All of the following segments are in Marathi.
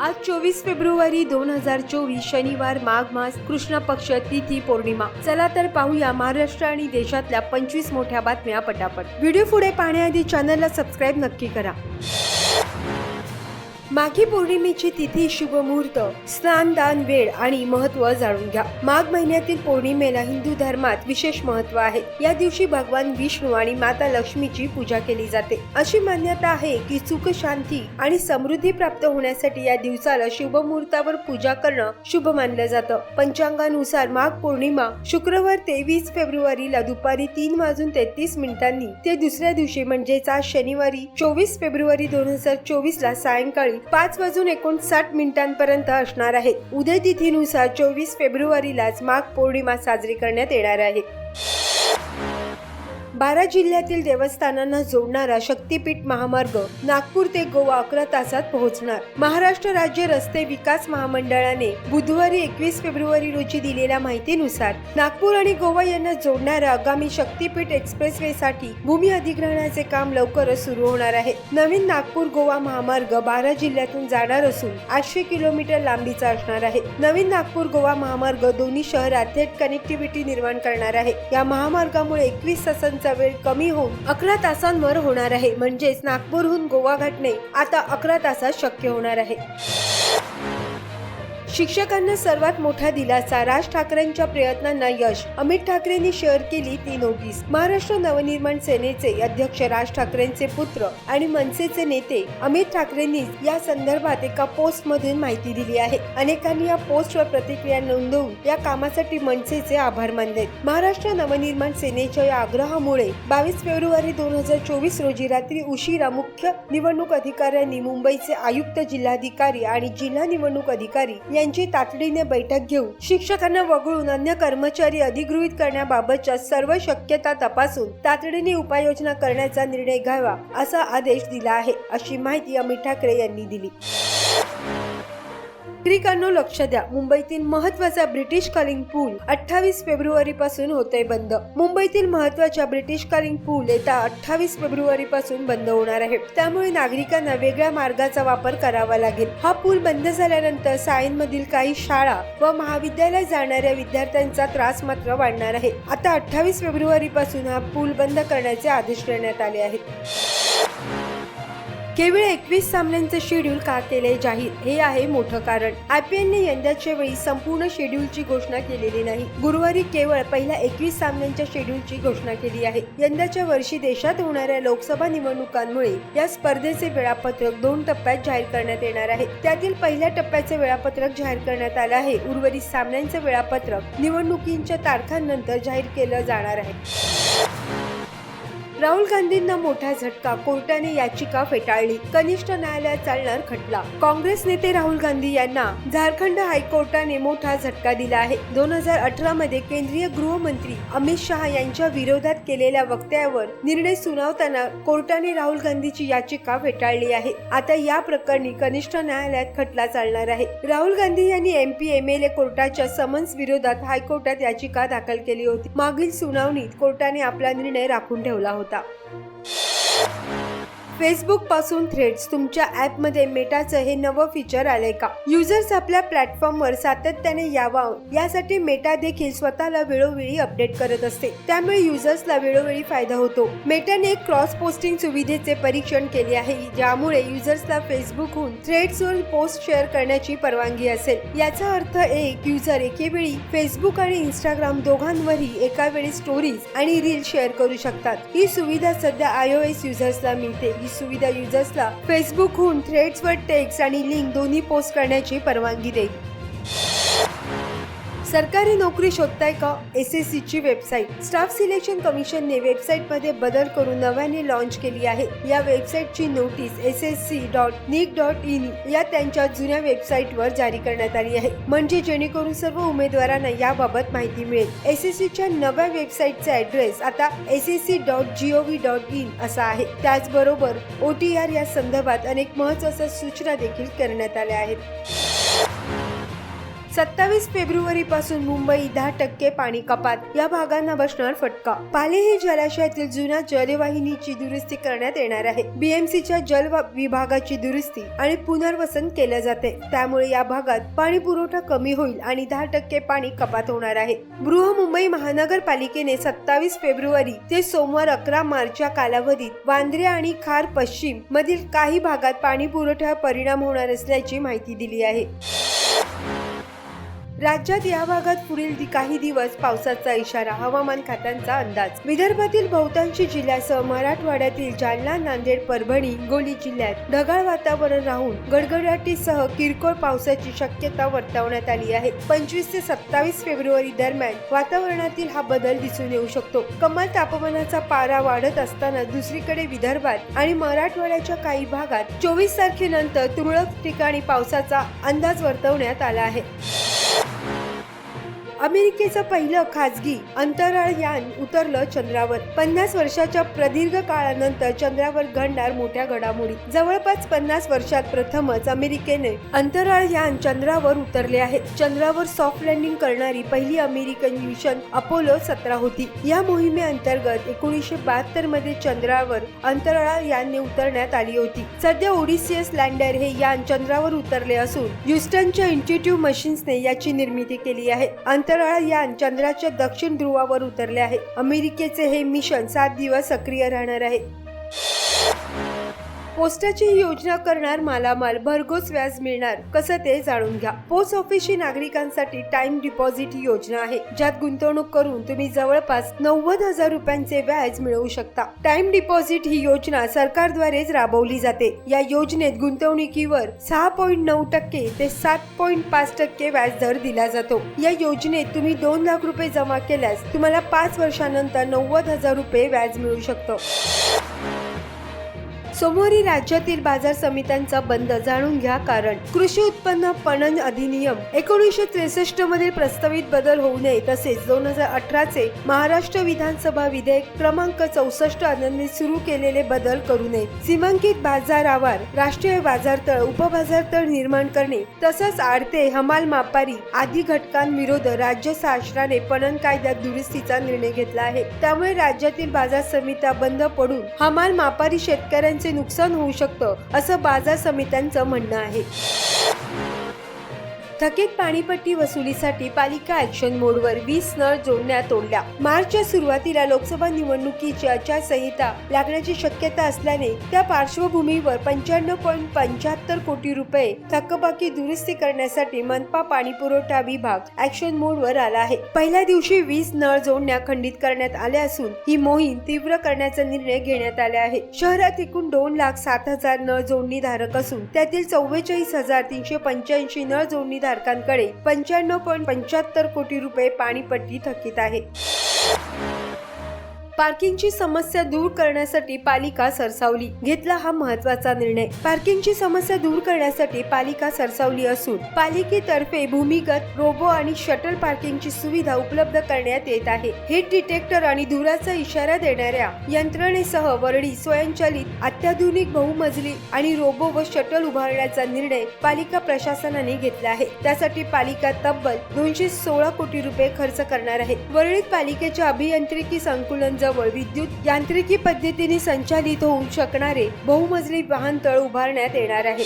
आज चोवीस फेब्रुवारी दोन हजार चोवीस शनिवार माघ मास कृष्ण पक्ष तिथी पौर्णिमा. चला तर पाहूया महाराष्ट्र आणि देशातल्या पंचवीस मोठ्या बातम्या पटापट. व्हिडिओ पुढे पाहण्याआधी चॅनलला सबस्क्राईब नक्की करा. माघी पौर्णिमेची तिथी शुभमुहूर्त स्नान दान वेळ आणि महत्त्व जाणून घ्या. माघ महिन्यातील पौर्णिमेला हिंदू धर्मात विशेष महत्त्व आहे. या दिवशी भगवान विष्णू आणि माता लक्ष्मीची पूजा केली जाते. अशी मान्यता आहे की सुख शांती आणि समृद्धी प्राप्त होण्यासाठी या दिवसाला शुभमुहूर्तावर पूजा करणं शुभ मानलं जातं. पंचांगानुसार माघ पौर्णिमा शुक्रवार तेवीस फेब्रुवारीला दुपारी तीन वाजून तेहतीस मिनिटांनी ते दुसऱ्या दिवशी म्हणजेच आज शनिवारी चोवीस फेब्रुवारी दोन हजार चोवीस ला सायंकाळी पाच वाजून एकोणसाठ मिनिटांपर्यंत असणार आहे. उदय तिथीनुसार चोवीस फेब्रुवारीलाच माघ पौर्णिमा साजरी करण्यात येणार आहे. बारा जिल्ह्यातील देवस्थानांना जोडणारा शक्तीपीठ महामार्ग नागपूर ते गोवा अकरा तासात पोहोचणार. महाराष्ट्र राज्य रस्ते विकास महामंडळाने बुधवारी एकवीस फेब्रुवारी रोजी दिलेल्या माहितीनुसार नागपूर आणि गोवा यांना जोडणाऱ्या आगामी शक्तीपीठ एक्सप्रेसवे साठी भूमी अधिग्रहणाचे काम लवकरच सुरू होणार आहे. नवीन नागपूर गोवा महामार्ग बारा जिल्ह्यातून जाणार असून आठशे किलोमीटर लांबीचा असणार आहे. नवीन नागपूर गोवा महामार्ग दोन्ही शहरात थेट कनेक्टिव्हिटी निर्माण करणार आहे. या महामार्गामुळे एकवीस तासांचा वेळ कमी होऊन अकरा तासांवर होणार आहे. म्हणजेच नागपूरहून गोवा घाटणे आता अकरा तासात शक्य होणार आहे. शिक्षकांना सर्वात मोठा दिलासा. राज ठाकरेंच्या प्रयत्नांना यश. अमित ठाकरेंनी शेअर केली ती नोटीस. महाराष्ट्र नवनिर्माण सेनेचे अध्यक्ष राज ठाकरेंचे पुत्र आणि मनसेचे नेते अमित ठाकरेंनी या संदर्भात एका पोस्ट मधून माहिती दिली आहे. अनेकांनी या पोस्टवर प्रतिक्रिया नोंदवून या कामासाठी मनसेचे आभार मानले. महाराष्ट्र नवनिर्माण सेनेच्या या आग्रहामुळे बावीस फेब्रुवारी दोन हजार चोवीस रोजी रात्री उशिरा मुख्य निवडणूक अधिकाऱ्यांनी मुंबईचे आयुक्त जिल्हाधिकारी आणि जिल्हा निवडणूक अधिकारी यांची तातडीने बैठक घेऊन शिक्षकांना वगळून अन्य कर्मचारी अधिगृहित करण्याबाबतच्या सर्व शक्यता तपासून तातडीने उपाययोजना करण्याचा निर्णय घ्यावा असा आदेश दिला आहे अशी माहिती अमित ठाकरे यांनी दिली. नागरिकांनो लक्ष द्या. मुंबईतील महत्त्वाचा ब्रिटिश कालीन पूल अठ्ठावीस फेब्रुवारी पासून होतोय बंद. मुंबईतील महत्त्वाच्या ब्रिटिश कालीन पूल येत्या अठ्ठावीस फेब्रुवारी पासून बंद होणार आहे त्यामुळे नागरिकांना वेगळ्या मार्गाचा वापर करावा लागेल. हा पूल बंद झाल्यानंतर सायन मधील काही शाळा व महाविद्यालयात जाणाऱ्या विद्यार्थ्यांचा त्रास मात्र वाढणार आहे. आता अठ्ठावीस फेब्रुवारी पासून हा पूल बंद करण्याचे आदेश देण्यात आले आहेत. केवळ एकवीस सामन्यांचं शेड्यूल का केले जाहीर? हे आहे मोठं कारण. आयपीएलने यंदाच्या वेळी संपूर्ण शेड्यूलची घोषणा केलेली नाही. गुरुवारी केवळ पहिल्या एकवीस सामन्यांच्या शेड्यूलची घोषणा केली आहे. यंदाच्या वर्षी देशात होणाऱ्या लोकसभा निवडणुकांमुळे या स्पर्धेचे वेळापत्रक दोन टप्प्यात जाहीर करण्यात येणार आहे. त्यातील पहिल्या टप्प्याचे वेळापत्रक जाहीर करण्यात आलं आहे. उर्वरित सामन्यांचे वेळापत्रक निवडणुकींच्या तारखांनंतर जाहीर केलं जाणार आहे. राहुल गांधींना मोठा झटका कोर्टाने याचिका फेटाळली. कनिष्ठ न्यायालयात चालणार खटला. काँग्रेस नेते राहुल गांधी यांना झारखंड हायकोर्टाने मोठा झटका दिला आहे. दोन हजार अठरा मध्ये केंद्रीय गृहमंत्री अमित शहा यांच्या विरोधात केलेल्या वक्तव्यावर निर्णय सुनावताना कोर्टाने राहुल गांधीची याचिका फेटाळली आहे. आता या प्रकरणी कनिष्ठ न्यायालयात खटला चालणार आहे. राहुल गांधी यांनी एमपी ए कोर्टाच्या समन्स विरोधात हायकोर्टात याचिका दाखल केली होती. मागील सुनावणीत कोर्टाने आपला निर्णय राखून ठेवला होता. फेसबुक फेसबुकपासून थ्रेड्स तुमच्या ॲपमध्ये मेटाचं हे नवं फीचर आलंय का? युजर्स आपल्या प्लॅटफॉर्मवर सातत्याने यावा यासाठी मेटा देखील स्वतःला वेळोवेळी अपडेट करत असते. त्यामुळे युजर्सला वेळोवेळी फायदा होतो. मेटाने क्रॉस पोस्टिंग सुविधेचे परीक्षण केले आहे ज्यामुळे युजर्सला फेसबुकहून थ्रेड्सवर पोस्ट शेअर करण्याची परवानगी असेल. याचा अर्थ एक युजर एकेवेळी फेसबुक आणि इंस्टाग्राम दोघांवरही एका वेळी स्टोरीज आणि रील शेअर करू शकतात. ही सुविधा सध्या आयओएस युजर्सला मिळते. ही सुविधा युजर्सला फेसबुकहून थ्रेड्सवर टेक्स्ट आणि लिंक दोन्ही पोस्ट करण्याची परवानगी देईल. सरकारी नोकरी शोधताय का? एस एस सीची वेबसाईट स्टाफ सिलेक्शन कमिशनने वेबसाईटमध्ये बदल करून नव्याने लॉन्च केली आहे. या वेबसाईटची notice S S C dot nic dot in या त्यांच्या जुन्या वेबसाईटवर जारी करण्यात आली आहे. म्हणजे जेणेकरून सर्व उमेदवारांना याबाबत माहिती मिळेल. एस एस सीच्या नव्या वेबसाईटचा ऍड्रेस आता S S C dot G O V dot in असा आहे. त्याचबरोबर ओ टी आर या संदर्भात अनेक महत्त्वाच्या सूचना देखील करण्यात आल्या आहेत. सत्तावीस फेब्रुवारी पासून मुंबई दहा टक्के पाणी कपात. या भागांना बसणार फटका. पाले हे जलाशयातील जुन्या जलवाहिनीची दुरुस्ती करण्यात येणार आहे. बीएमसीच्या जल विभागाची दुरुस्ती आणि पुनर्वसन केले जाते. त्यामुळे या भागात पाणी पुरवठा कमी होईल आणि दहा टक्के पाणी कपात होणार आहे. बृहमुंबई महानगरपालिकेने सत्तावीस फेब्रुवारी ते सोमवार अकरा मार्चच्या कालावधीत वांद्रे आणि खार पश्चिम मधील काही भागात पाणी पुरवठ्यावर परिणाम होणार असल्याची माहिती दिली आहे. राज्यात या भागात पुढील काही दिवस पावसाचा इशारा हवामान खात्यांचा अंदाज. विदर्भातील बहुतांशी जिल्ह्यासह मराठवाड्यातील जालना नांदेड परभणी हिंगोली जिल्ह्यात ढगाळ वातावरण राहून गडगडाटीसह किरकोळ पावसाची शक्यता वर्तवण्यात आली आहे. पंचवीस ते सत्तावीस फेब्रुवारी दरम्यान वातावरणातील हा बदल दिसून येऊ शकतो. कमाल तापमानाचा पारा वाढत असताना दुसरीकडे विदर्भात आणि मराठवाड्याच्या काही भागात चोवीस तारखेनंतर तुरळक ठिकाणी पावसाचा अंदाज वर्तवण्यात आला आहे. अमेरिकेचं पहिलं खाजगी अंतराळ यान उतरलं चंद्रावर. पन्नास वर्षाच्या प्रदीर्घ काळानंतर चंद्रावर घडणार मोठ्या घडामोडी. जवळपास पन्नास वर्षात प्रथमच अमेरिकेने अंतराळ यान चंद्रावर उतरले आहे चंद्रावर सॉफ्ट लँडिंग करणारी पहिली अमेरिकन मिशन अपोलो सतरा होती. या मोहिमेअंतर्गत एकोणीसशे बहात्तरमध्ये चंद्रावर अंतराळ यानने उतरण्यात आली होती. सध्या ओडिसियस लँडर हे यान चंद्रावर उतरले असून ह्युस्टनच्या इन्स्टिट्यूट मशीन्सने याची निर्मिती केली आहे. अंतराळ यान चंद्राच्या दक्षिण ध्रुवावर उतरले आहे. अमेरिकेचे हे मिशन सात दिवस सक्रिय राहणार आहे. पोस्टाची ही योजना करणार मालामाल भरघोस व्याज मिळणार कसं ते जाणून घ्या. पोस्ट ऑफिसची नागरिकांसाठी टाइम डिपॉझिट ही योजना आहे ज्यात गुंतवणूक करून तुम्ही जवळपास नव्वद हजार रुपयांचे व्याज मिळवू शकता. टाइम डिपॉझिट ही योजना सरकारद्वारेच राबवली जाते. या योजनेत गुंतवणुकीवर सहा पॉईंट नऊ टक्के ते सात पॉईंट पाच टक्के व्याज दर दिला जातो. या योजनेत तुम्ही दोन लाख रुपये जमा केल्यास तुम्हाला पाच वर्षानंतर नव्वद हजार रुपये व्याज मिळू शकतं. सोमवारी राज्यातील बाजार समित्यांचा बंद जाणून घ्या कारण कृषी उत्पन्न पणन अधिनियम एकोणीसशे त्रेसष्टमध्ये प्रस्तावित बदल होऊ नये तसेच दोन हजार अठराचे महाराष्ट्र विधानसभा विधेयक क्रमांक चौसष्ट आनंदी सुरू केलेले बदल करू नये. सीमांकित बाजारावर राष्ट्रीय बाजारतळ उपबाजारतळ निर्माण करणे तसंच आडते हमाल मापारी आदी घटकांविरोध राज्य शासनाने पणन कायद्यात दुरुस्तीचा निर्णय घेतला आहे. त्यामुळे राज्यातील बाजार समित्या बंद पडून हमाल मापारी शेतकऱ्यांचे नुकसान होऊ शकतं असं बाजार समित्यांचं म्हणणं आहे. थकीत पाणीपट्टी वसुलीसाठी पालिका ऍक्शन मोडवर वीस नळ जोडण्या तोडल्या. मार्चच्या सुरुवातीला लोकसभा निवडणुकीची आचारसंहिता लागण्याची शक्यता असल्याने त्या पार्श्वभूमीवर पंच्याण्णव पॉईंट पंच्याहत्तर कोटी रुपये थकबाकी दुरुस्ती करण्यासाठी मनपा पाणी पुरवठा विभाग ऍक्शन मोडवर आला आहे. पहिल्या दिवशी वीस नळ जोडण्या खंडित करण्यात आल्या असून ही मोहीम तीव्र करण्याचा निर्णय घेण्यात आला आहे. शहरात एकूण दोन लाख सात हजार नळ जोडणी धारक असून त्यातील चव्वेचाळीस हजार तीनशे पंच्याऐंशी नळ जोडणी धारकांकडे पंच्याण्णव पॉईंट पंच्याहत्तर कोटी रुपये पाणीपट्टी थकीत आहे. पार्किंगची समस्या दूर करण्यासाठी पालिका सरसावली. घेतला हा महत्त्वाचा निर्णय. पार्किंगची समस्या दूर करण्यासाठी पालिका सरसावली असून पालिकेतर्फे भूमिगत रोबो आणि शटल पार्किंगची सुविधा उपलब्ध करण्यात येत आहे. हे डिटेक्टर आणि धुराचा इशारा देणाऱ्या यंत्रणेसह वरडी स्वयंचलित अत्याधुनिक बहुमजली आणि रोबो व शटल उभारण्याचा निर्णय पालिका प्रशासनाने घेतला आहे. त्यासाठी पालिका तब्बल दोनशे सोळा कोटी रुपये खर्च करणार आहे. वरळीत पालिकेच्या अभियांत्रिकी संकुलन जवळ विद्युत यांत्रिकी पद्धतीने संचालित होऊ शकणारे बहुमजली वाहनतळ उभारण्यात येणार आहे.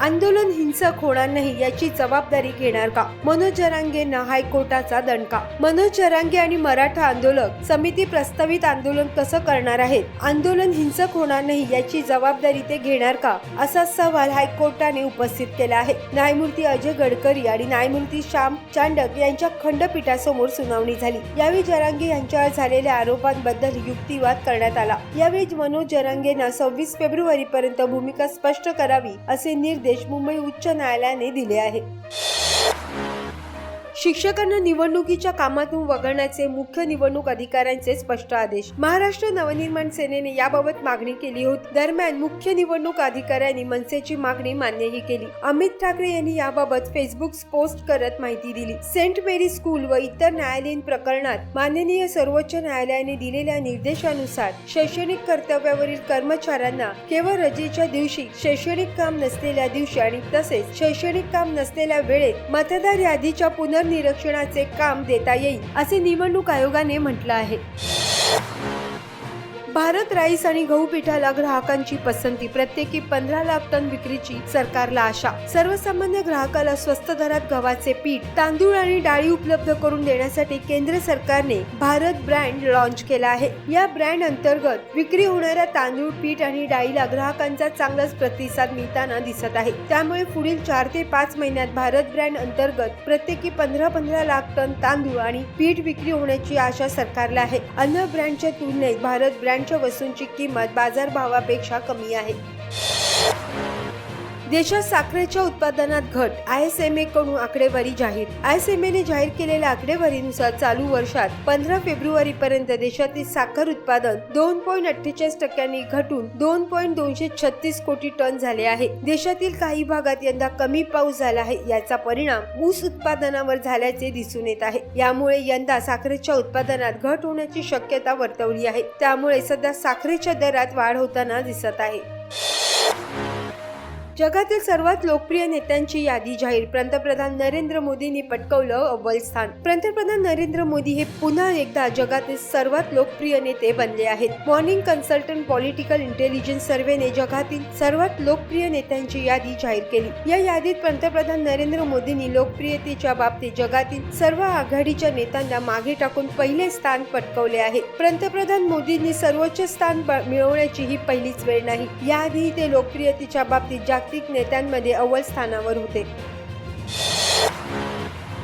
आंदोलन हिंसक होणार नाही याची जबाबदारी घेणार का? मनोज जरांगेंना हायकोर्टाचा दणका? मनोज जरांगे आणि मराठा आंदोलक समिती प्रस्तावित आंदोलन कसं करणार आहेत? आंदोलन हिंसक होणार नाही याची जबाबदारी ते घेणार का? असा सवाल हायकोर्टाने उपस्थित केला आहे. न्यायमूर्ती अजय गडकरी आणि न्यायमूर्ती श्याम चांडक यांच्या खंडपीठासमोर सुनावणी झाली. यावेळी जरांगे यांच्यावर झालेल्या आरोपांबद्दल युक्तिवाद करण्यात आला. यावेळी मनोज जरांगेंना सव्वीस फेब्रुवारी पर्यंत भूमिका स्पष्ट करावी असे निर्देश मुंबई उच्च न्यायालयाने दिले आहे. शिक्षकांना निवडणुकीच्या कामातून वगळण्याचे मुख्य निवडणूक अधिकाऱ्यांचे स्पष्ट आदेश. महाराष्ट्र नवनिर्माण सेनेने याबाबत मागणी केली होती. दरम्यान मुख्य निवडणूक अधिकाऱ्यांनी मनसेची मागणी मान्यही केली. अमित ठाकरे यांनी याबाबत फेसबुक पोस्ट करत माहिती दिली. सेंट मेरी स्कूल व इतर न्यायालयीन प्रकरणात माननीय सर्वोच्च न्यायालयाने दिलेल्या निर्देशानुसार शैक्षणिक कर्तव्यावरील कर्मचाऱ्यांना केवळ रजेच्या दिवशी शैक्षणिक काम नसलेल्या दिवशी आणि तसेच शैक्षणिक काम नसलेल्या वेळेत मतदार यादीच्या पुनर् निरीक्षणाचे काम देता येईल असे निवडणूक आयोगाने म्हटलं आहे. भारत राईस आणि गहू पिठाला ग्राहकांची पसंती. प्रत्येकी पंधरा लाख टन विक्रीची सरकारला आशा. सर्वसामान्य ग्राहकाला स्वस्त दरात गव्हाचे पीठ तांदूळ आणि डाळी उपलब्ध करून देण्यासाठी केंद्र सरकारने भारत ब्रँड लॉन्च केला आहे. या ब्रँड अंतर्गत विक्री होणाऱ्या तांदूळ पीठ आणि डाळीला ग्राहकांचा चांगलाच प्रतिसाद मिळताना दिसत आहे. त्यामुळे पुढील चार ते पाच महिन्यात भारत ब्रँड अंतर्गत प्रत्येकी पंधरा पंधरा लाख टन तांदूळ आणि पीठ विक्री होण्याची आशा सरकारला आहे. अन्य ब्रँडच्या तुलनेत भारत ब्रँड वस्तूंची किंमत बाजारभावापेक्षा कमी आहे. देशात साखरेच्या उत्पादनात घट. आय एस एम ए कडून आकडेवारी जाहीर. आय एस एम ने जाहीर केलेल्या आकडेवारीनुसार चालू वर्षात पंधरा फेब्रुवारी पर्यंत देशातील साखर उत्पादन दोन पॉईंट अठ्ठेचाळीस टक्क्यांनी घटून दोन पॉईंट दोनशे छत्तीस कोटी टन झाले आहे. देशातील काही भागात यंदा कमी पाऊस झाला आहे. याचा परिणाम ऊस उत्पादनावर झाल्याचे दिसून येत आहे. यामुळे यंदा साखरेच्या उत्पादनात घट होण्याची शक्यता वर्तवली आहे. त्यामुळे सध्या साखरेच्या दरात वाढ होताना दिसत आहे. जगातील सर्वात लोकप्रिय नेत्यांची यादी जाहीर. पंतप्रधान नरेंद्र मोदींनी पटकवलं अव्वल स्थान. पंतप्रधान नरेंद्र मोदी हे पुन्हा एकदा जगातील सर्वात लोकप्रिय नेते बनले आहेत. मॉर्निंग कन्सल्टंट पॉलिटिकल इंटेलिजन्स सर्व्हेने जगातील सर्वात लोकप्रिय नेत्यांची यादी जाहीर केली. या यादीत पंतप्रधान नरेंद्र मोदींनी लोकप्रियतेच्या बाबतीत जगातील सर्व आघाडीच्या नेत्यांना मागे टाकून पहिले स्थान पटकवले आहे. पंतप्रधान मोदींनी सर्वोच्च स्थान मिळवण्याची ही पहिलीच वेळ नाही. याआधी ते लोकप्रियतेच्या बाबतीत जागतिक नेत्यांमध्ये अव्वल स्थानावर होते.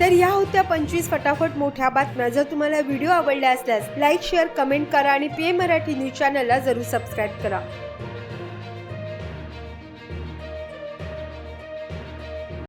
तर या होत्या पंचवीस फटाफट मोठ्या बातम्या. जर तुम्हाला व्हिडिओ आवडला असल्यास लाईक शेअर कमेंट करा आणि पे मराठी न्यूज चॅनलला जरूर सबस्क्राईब करा.